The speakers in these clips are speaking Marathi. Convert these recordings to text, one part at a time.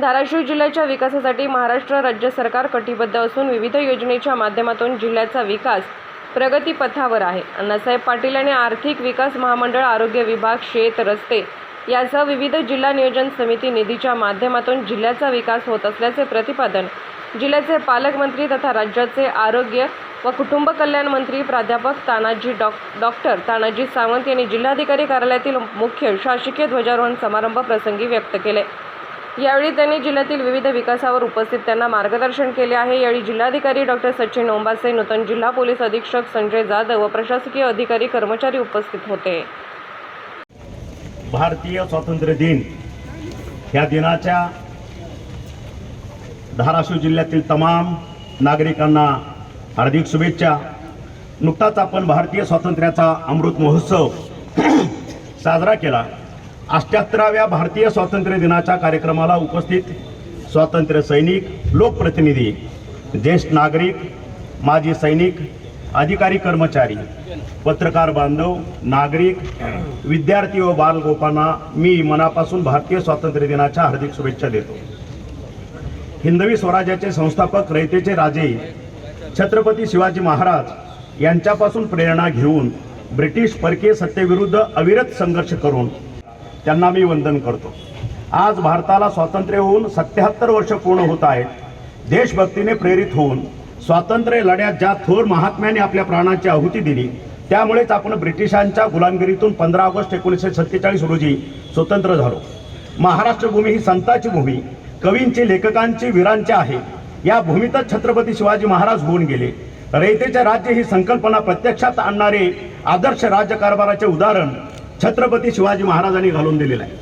धाराशिव जिल्ह्याच्या विकासासाठी महाराष्ट्र राज्य सरकार कटिबद्ध असून विविध योजनेच्या माध्यमातून जिल्ह्याचा विकास प्रगतीपथावर आहे. अण्णासाहेब पाटील यांनी आर्थिक विकास महामंडळ आरोग्य विभाग शेत रस्ते यासह विविध जिल्हा नियोजन समिती निधीच्या माध्यमातून जिल्ह्याचा विकास होत असल्याचे प्रतिपादन जिल्ह्याचे पालकमंत्री तथा राज्याचे आरोग्य व कुटुंब कल्याण मंत्री प्राध्यापक तानाजी डॉ डॉक्टर तानाजी सावंत यांनी जिल्हाधिकारी कार्यालयातील मुख्य शासकीय ध्वजारोहण समारंभ प्रसंगी व्यक्त केले. यावेळी त्यांनी जिल्ह्यातील विविध विकासावर उपस्थित त्यांना मार्गदर्शन केले आहे. यावेळी जिल्हाधिकारी डॉक्टर सचिन ओंबासे नूतन जिल्हा पोलीस अधीक्षक संजय जाधव व प्रशासकीय अधिकारी कर्मचारी उपस्थित होते. भारतीय स्वातंत्र्य दिन ह्या दिनाच्या धाराशिव जिल्ह्यातील तमाम नागरिकांना हार्दिक शुभेच्छा. नुकताच आपण भारतीय स्वातंत्र्याचा अमृत महोत्सव साजरा केला. अष्ट्याहत्तराव्या भारतीय स्वातंत्र्य दिनाच्या कार्यक्रमाला उपस्थित स्वातंत्र्य सैनिक लोकप्रतिनिधी ज्येष्ठ नागरिक माजी सैनिक अधिकारी कर्मचारी पत्रकार बांधव नागरिक विद्यार्थी व बालगोपांना मी मनापासून भारतीय स्वातंत्र्य दिनाच्या हार्दिक शुभेच्छा देतो. हिंदवी स्वराज्याचे संस्थापक रयतेचे राजे छत्रपती शिवाजी महाराज यांच्यापासून प्रेरणा घेऊन ब्रिटिश परकीय सत्तेविरुद्ध अविरत संघर्ष करून त्यांना मी वंदन करतो. आज भारताला स्वातंत्र्य होऊन सत्याहत्तर वर्ष पूर्ण होत आहेत. देशभक्तीने प्रेरित होऊन स्वातंत्र्य लढ्यात ज्या थोर महात्म्याने आपल्या प्राणाची आहुती दिली त्यामुळेच आपण ब्रिटिशांच्या गुलामगिरीतून पंधरा ऑगस्ट एकोणीसशे सत्तेचाळीस रोजी स्वतंत्र झालो. महाराष्ट्र भूमी ही संताची भूमी कवींची लेखकांची वीरांची आहे. या भूमीतच छत्रपती शिवाजी महाराज होऊन गेले. रयतेचे राज्य ही संकल्पना प्रत्यक्षात आणणारे आदर्श राज्यकारभाराचे उदाहरण. छत्रपती शिवाजी महाराजांनी घालून दिलेलं आहे.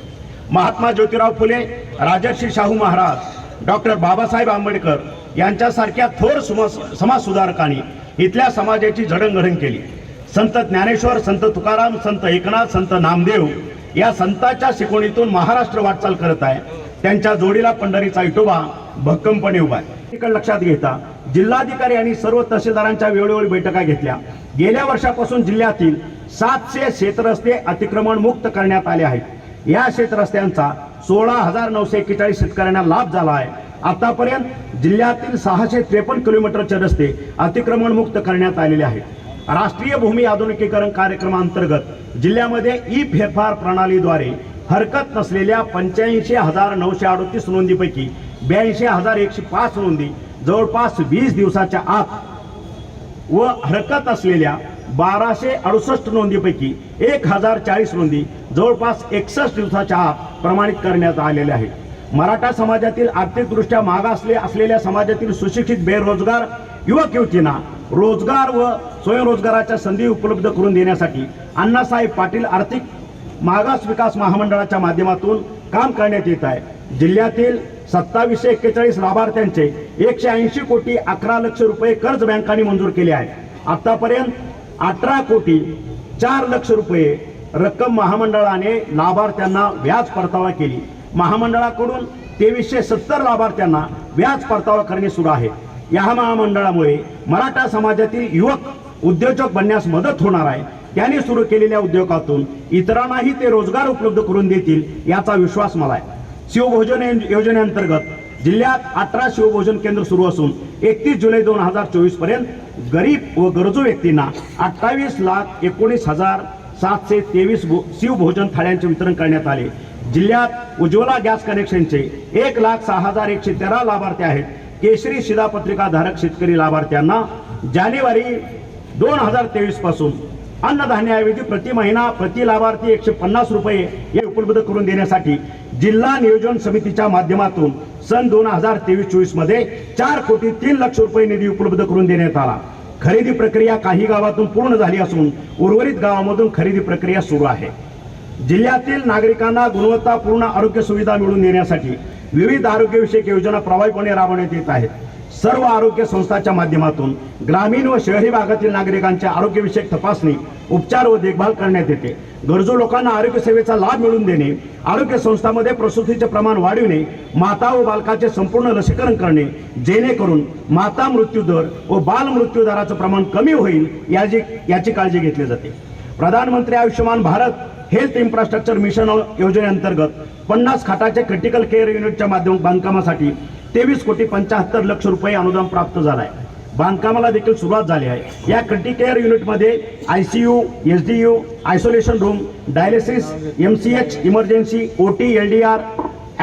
महात्मा ज्योतिराव फुले राजर्षी शाहू महाराज डॉक्टर बाबासाहेब आंबेडकर यांच्यासारख्या थोर समाजसुधारकांनी समाज सुधारकांनी इथल्या समाजाची जडणघडण केली. संत ज्ञानेश्वर संत तुकाराम संत एकनाथ संत नामदेव या संतांच्या शिकवणीतून महाराष्ट्र वाटचाल करत आहे. त्यांच्या जोडीला पंढरीचा इटोबा भक्कमपणे उभा आहे. इकडे लक्षात घेता जिल्हाधिकारी आणि सर्व तहसीलदारांच्या वेळोवेळी बैठका घेतल्या. गेल्या वर्षापासून जिल्ह्यातील सातशे शेतरस्ते अतिक्रमण मुक्त करण्यात आले आहेत. या शेतरस्त्यांचा सोळा हजार नऊशे एक्केचाळीस शेतकऱ्यांना लाभ झाला आहे. आतापर्यंत जिल्ह्यातील सहाशे त्रेपन्न किलोमीटरचे रस्ते अतिक्रमण मुक्त करण्यात आलेले आहेत. राष्ट्रीय भूमी आधुनिकीकरण कार्यक्रमांतर्गत जिल्ह्यामध्ये ई फेरफार प्रणालीद्वारे हरकत नसलेल्या पंच्याऐंशी हजार नऊशे अडतीस नोंदीपैकी ब्याऐंशी हजार एकशे पाच नोंदी जवळपास वीस दिवसाच्या आत व हरकत असलेल्या बाराशे अडुसष्ट नोंदीपैकी एक हजार चाळीस नोंदी जवळपास एकसष्ट दिवसाच्या आत प्रमाणित करण्यात आलेल्या आहेत. मराठा समाजातील आर्थिकदृष्ट्या मागासले असलेल्या समाजातील सुशिक्षित बेरोजगार युवक युवतींना रोजगार व स्वयंरोजगाराच्या संधी उपलब्ध करून देण्यासाठी अण्णासाहेब पाटील आर्थिक मागास विकास महामंडळाच्या माध्यमातून काम करण्यात येत आहे. जिल्ह्यातील सत्तावीसशे एक्केचाळीस लाभार्थ्यांचे एकशे ऐंशी कोटी अकरा लक्ष रुपये कर्ज बँकांनी मंजूर केले आहे आतापर्यंत अठरा कोटी चार लक्ष रुपये रक्कम महामंडळाने लाभार्थ्यांना व्याज परतावा केली. महामंडळाकडून तेवीसशे सत्तर लाभार्थ्यांना व्याज परतावा करणे सुरू आहे. या महामंडळामुळे मराठा समाजातील युवक उद्योजक बनण्यास मदत होणार आहे. त्याने सुरू केलेल्या उद्योगातून इतरांनाही ते रोजगार उपलब्ध करून देतील याचा विश्वास मला आहे. शिवभोजन योजनेअंतर्गत जिल्ह्यात अठरा शिवभोजन केंद्र सुरू असून एकतीस जुलै दोन हजार चोवीसपर्यंत गरीब व गरजू व्यक्तींना अठ्ठावीस लाख एकोणीस हजार सातशे तेवीस भो- शिवभोजन थाळ्यांचे वितरण करण्यात आले. जिल्ह्यात उज्ज्वला गॅस कनेक्शनचे एक लाख सहा हजार एकशे तेरा लाभार्थी आहेत. केशरी शिधापत्रिका धारक शेतकरी लाभार्थ्यांना जानेवारी दोन हजार तेवीसपासून अन्नधान्याऐवजी प्रति महिना प्रति लाभार्थी एकशे पन्नास रुपये हे उपलब्ध करून देण्यासाठी जिल्हा नियोजन समितीच्या माध्यमातून सन दोन हजार तेवीस चोवीसमध्ये चार कोटी तीन लक्ष रुपये निधी उपलब्ध करून देण्यात आला. खरेदी प्रक्रिया काही गावातून पूर्ण झाली असून उर्वरित गावामधून खरेदी प्रक्रिया सुरू आहे. जिल्ह्यातील नागरिकांना गुणवत्तापूर्ण आरोग्य सुविधा मिळवून देण्यासाठी विविध आरोग्यविषयक योजना प्रभावीपणे राबवण्यात येत आहेत. सर्व आरोग्य संस्थांच्या माध्यमातून ग्रामीण व शहरी भागातील नागरिकांच्या आरोग्यविषयक तपासणी उपचार व देखभाल करण्यात येते. गरजू लोकांना आरोग्य सेवेचा लाभ मिळवून देणे आरोग्य संस्थांमध्ये प्रसूतीचे प्रमाण वाढविणे माता व बालकाचे संपूर्ण लसीकरण करणे जेणेकरून माता मृत्यू दर व बाल मृत्यू दराचं प्रमाण कमी होईल याची याची काळजी घेतली जाते. Pradhanmantri Ayushman Bharat health infrastructure mission योजनेअंतर्गत पन्नास खाटाच्या क्रिटिकल केअर युनिटच्या माध्यम बांधकामासाठी तेवीस कोटी पंच्याहत्तर लक्ष रुपये अनुदान प्राप्त झालं आहे बांधकामाला देखील सुरुवात झाली आहे. या क्रिटिकेअर युनिटमध्ये I C U S D U isolation room dialysis M C H emergency O T L D R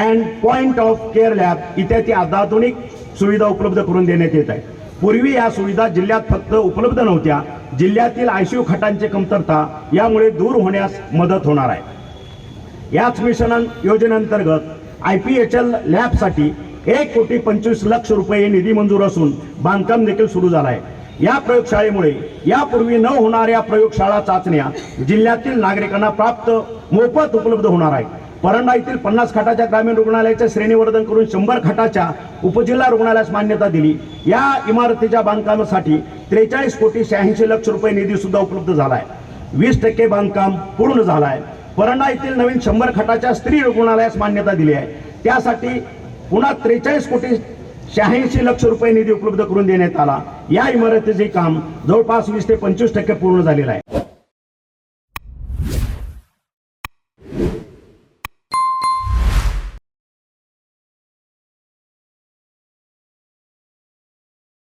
and point of care lab इत्यादी अत्याधुनिक सुविधा उपलब्ध करून देण्यात येत आहे पूर्वी या सुविधा जिल्ह्यात फक्त उपलब्ध नव्हत्या. जिल्ह्यातील आयसीयू खटांची कमतरता यामुळे दूर होण्यास मदत होणार आहे. याच मिशन योजनेअंतर्गत आय पी एच एल लॅबसाठी एक कोटी पंचवीस लक्ष रुपये निधी मंजूर असून बांधकाम देखील सुरू झालं आहे या प्रयोगशाळेमुळे यापूर्वी न होणाऱ्या प्रयोगशाळा चाचण्या जिल्ह्यातील नागरिकांना प्राप्त मोफत उपलब्ध होणार आहे परंडा येथील पन्नास खाटाच्या ग्रामीण रुग्णालयाचे श्रेणीवर्धन करून शंभर खाटाच्या उपजिल्हा रुग्णालयास मान्यता दिली. या इमारतीच्या बांधकामासाठी त्रेचाळीस कोटी शहाऐंशी लक्ष रुपये निधी सुद्धा उपलब्ध झाला आहे वीस टक्के बांधकाम पूर्ण झालं आहे परंडा येथील नवीन शंभर खाटाच्या स्त्री रुग्णालयास मान्यता दिली आहे. त्यासाठी पुन्हा त्रेचाळीस कोटी शहाऐंशी लक्ष रुपये निधी उपलब्ध करून देण्यात आला. या इमारतीचे काम जवळपास वीस ते पंचवीस टक्के पूर्ण झालेलं आहे.